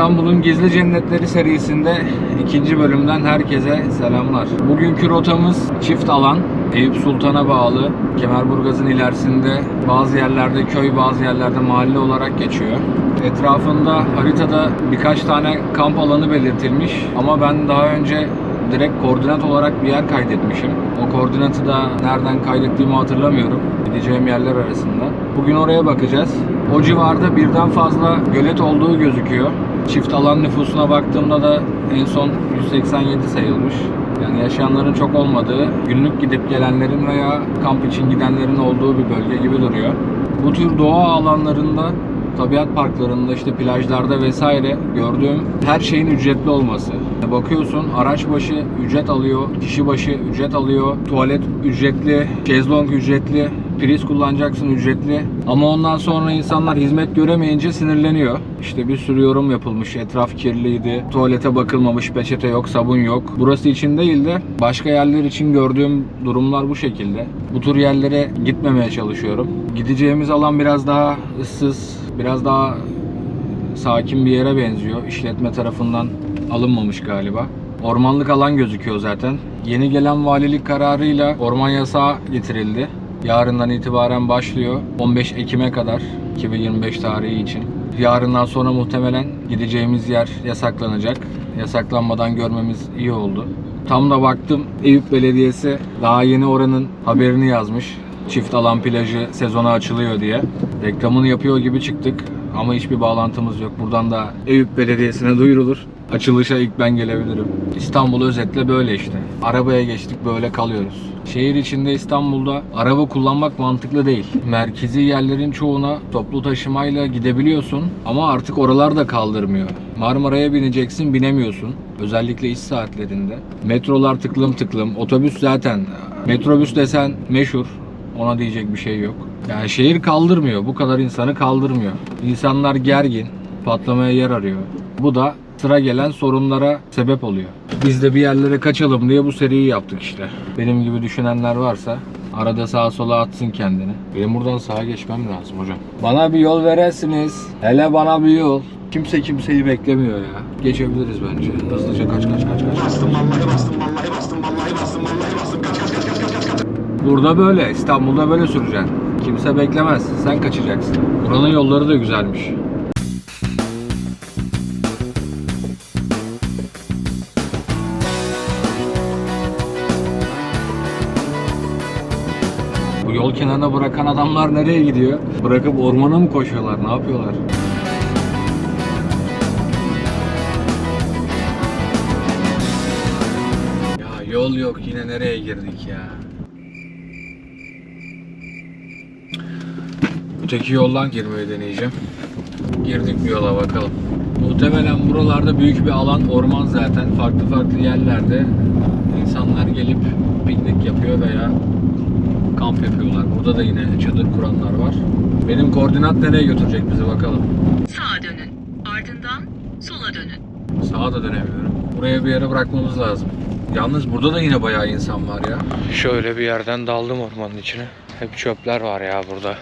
İstanbul'un Gizli Cennetleri serisinde ikinci bölümden herkese selamlar. Bugünkü rotamız çift alan. Eyüp Sultan'a bağlı. Kemerburgaz'ın ilerisinde bazı yerlerde köy, bazı yerlerde mahalle olarak geçiyor. Etrafında haritada birkaç tane kamp alanı belirtilmiş ama ben daha önce direkt koordinat olarak bir yer kaydetmişim. O koordinatı da nereden kaydettiğimi hatırlamıyorum. Gideceğim yerler arasında. Bugün oraya bakacağız. O civarda birden fazla gölet olduğu gözüküyor. Çift alan nüfusuna baktığımda da en son 187 sayılmış. Yani yaşayanların çok olmadığı, günlük gidip gelenlerin veya kamp için gidenlerin olduğu bir bölge gibi duruyor. Bu tür doğa alanlarında tabiat parklarında işte plajlarda vesaire gördüğüm her şeyin ücretli olması. Bakıyorsun araç başı ücret alıyor, kişi başı ücret alıyor, tuvalet ücretli, şezlong ücretli, priz kullanacaksın ücretli. Ama ondan sonra insanlar hizmet göremeyince sinirleniyor. İşte bir sürü yorum yapılmış. Etraf kirliydi, tuvalete bakılmamış, peçete yok, sabun yok. Burası için değil de başka yerler için gördüğüm durumlar bu şekilde. Bu tür yerlere gitmemeye çalışıyorum. Gideceğimiz alan biraz daha ıssız, biraz daha sakin bir yere benziyor. İşletme tarafından alınmamış galiba. Ormanlık alan gözüküyor zaten. Yeni gelen valilik kararıyla orman yasağı getirildi. Yarından itibaren başlıyor. 15 Ekim'e kadar 2025 tarihi için. Yarından sonra muhtemelen gideceğimiz yer yasaklanacak. Yasaklanmadan görmemiz iyi oldu. Tam da baktım Eyüp Belediyesi daha yeni oranın haberini yazmış. Çift alan plajı sezona açılıyor diye. Reklamını yapıyor gibi çıktık ama hiçbir bağlantımız yok. Buradan da Eyüp Belediyesi'ne duyurulur. Açılışa ilk ben gelebilirim. İstanbul özetle böyle işte. Arabaya geçtik böyle kalıyoruz. Şehir içinde İstanbul'da araba kullanmak mantıklı değil. Merkezi yerlerin çoğuna toplu taşımayla gidebiliyorsun ama artık oralar da kaldırmıyor. Marmara'ya bineceksin binemiyorsun. Özellikle iş saatlerinde. Metrolar tıklım tıklım. Otobüs zaten. Metrobüs desen meşhur. Ona diyecek bir şey yok. Yani şehir kaldırmıyor. Bu kadar insanı kaldırmıyor. İnsanlar gergin. Patlamaya yer arıyor. Bu da sıra gelen sorunlara sebep oluyor. Biz de bir yerlere kaçalım diye bu seriyi yaptık işte. Benim gibi düşünenler varsa arada sağa sola atsın kendini. Benim buradan sağa geçmem lazım hocam. Bana bir yol veresiniz. Hele bana bir yol. Kimse kimseyi beklemiyor ya. Geçebiliriz bence. Hızlıca kaç kaç kaç kaç. Bastım vallahi bastım vallahi bastım vallahi bastım vallahi bastım kaç kaç kaç kaç kaç kaç. Burada böyle, İstanbul'da böyle süreceksin. Kimse beklemez, sen kaçacaksın. Buranın yolları da güzelmiş. Bu yol kenarına bırakan adamlar nereye gidiyor? Bırakıp ormana mı koşuyorlar? Ne yapıyorlar? Ya yol yok yine nereye girdik ya? Öteki yoldan girmeyi deneyeceğim. Girdik bir yola bakalım. Muhtemelen buralarda büyük bir alan orman zaten. Farklı farklı yerlerde insanlar gelip piknik yapıyor veya kamp yapıyorlar. Burada da yine çadır kuranlar var. Benim koordinat nereye götürecek bizi bakalım. Sağa dönün. Ardından sola dönün. Sağa da dönemiyorum. Buraya bir yere bırakmamız lazım. Yalnız burada da yine bayağı insan var ya. Şöyle bir yerden daldım ormanın içine. Hep çöpler var ya burada.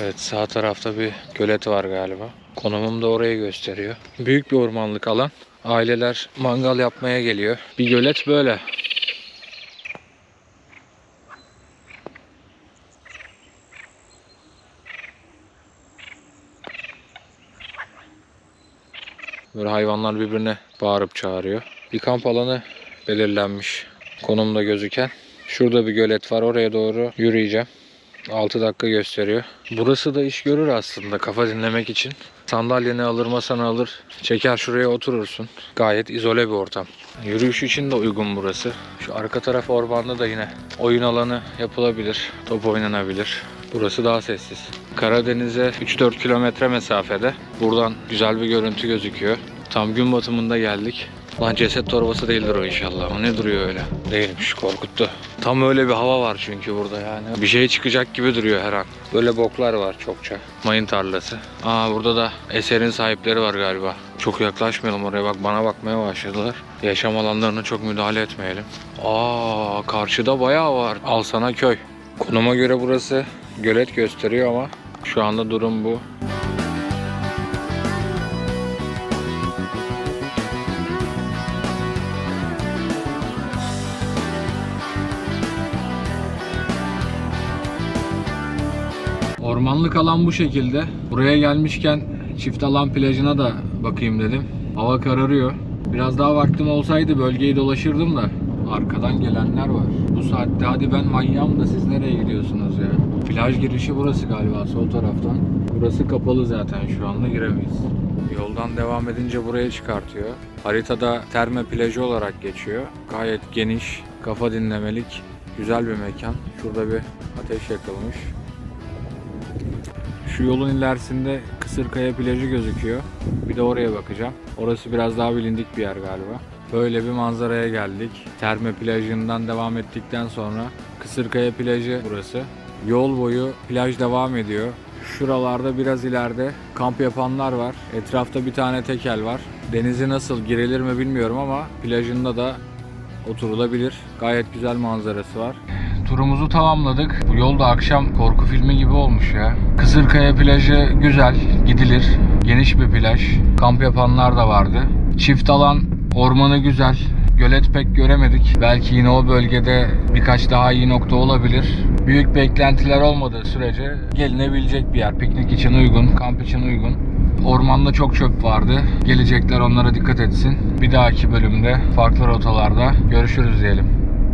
Evet sağ tarafta bir gölet var galiba. Konumum da orayı gösteriyor. Büyük bir ormanlık alan. Aileler mangal yapmaya geliyor. Bir gölet böyle. Böyle hayvanlar birbirine bağırıp çağırıyor. Bir kamp alanı belirlenmiş. Konumda gözüken. Şurada bir gölet var. Oraya doğru yürüyeceğim. 6 dakika gösteriyor. Burası da iş görür aslında kafa dinlemek için. Sandalyeni alır, masanı alır, çeker şuraya oturursun. Gayet izole bir ortam. Yürüyüş için de uygun burası. Şu arka taraf ormanda da yine oyun alanı yapılabilir, top oynanabilir. Burası daha sessiz. Karadeniz'e 3-4 kilometre mesafede. Buradan güzel bir görüntü gözüküyor. Tam gün batımında geldik. Lan ceset torbası değildir o inşallah. O ne duruyor öyle? Değilmiş korkuttu. Tam öyle bir hava var çünkü burada yani. Bir şey çıkacak gibi duruyor her an. Böyle boklar var çokça. Mayın tarlası. Aa burada da eserin sahipleri var galiba. Çok yaklaşmayalım oraya bak bana bakmaya başladılar. Yaşam alanlarına çok müdahale etmeyelim. Aa karşıda bayağı var. Al sana köy. Konuma göre burası gölet gösteriyor ama şu anda durum bu. Ormanlık alan bu şekilde. Buraya gelmişken çift alan plajına da bakayım dedim. Hava kararıyor. Biraz daha vaktim olsaydı bölgeyi dolaşırdım da arkadan gelenler var. Bu saatte hadi ben manyağım da siz nereye gidiyorsunuz ya? Plaj girişi burası galiba sol taraftan. Burası kapalı zaten şu anda giremeyiz. Yoldan devam edince buraya çıkartıyor. Haritada terme plajı olarak geçiyor. Gayet geniş, kafa dinlemelik, güzel bir mekan. Şurada bir ateş yakılmış. Şu yolun ilerisinde Kısırkaya plajı gözüküyor. Bir de oraya bakacağım. Orası biraz daha bilindik bir yer galiba. Böyle bir manzaraya geldik. Terme plajından devam ettikten sonra Kısırkaya plajı burası. Yol boyu plaj devam ediyor. Şuralarda biraz ileride kamp yapanlar var. Etrafta bir tane tekel var. Denize nasıl girilir mi bilmiyorum ama plajında da oturulabilir. Gayet güzel manzarası var. Turumuzu tamamladık. Bu yol da akşam korku filmi gibi olmuş ya. Kızılkaya plajı güzel, gidilir. Geniş bir plaj. Kamp yapanlar da vardı. Çift alan ormanı güzel. Gölet pek göremedik. Belki yine o bölgede birkaç daha iyi nokta olabilir. Büyük beklentiler olmadığı sürece gelinebilecek bir yer. Piknik için uygun, kamp için uygun. Ormanda çok çöp vardı. Gelecekler onlara dikkat etsin. Bir dahaki bölümde farklı rotalarda görüşürüz diyelim.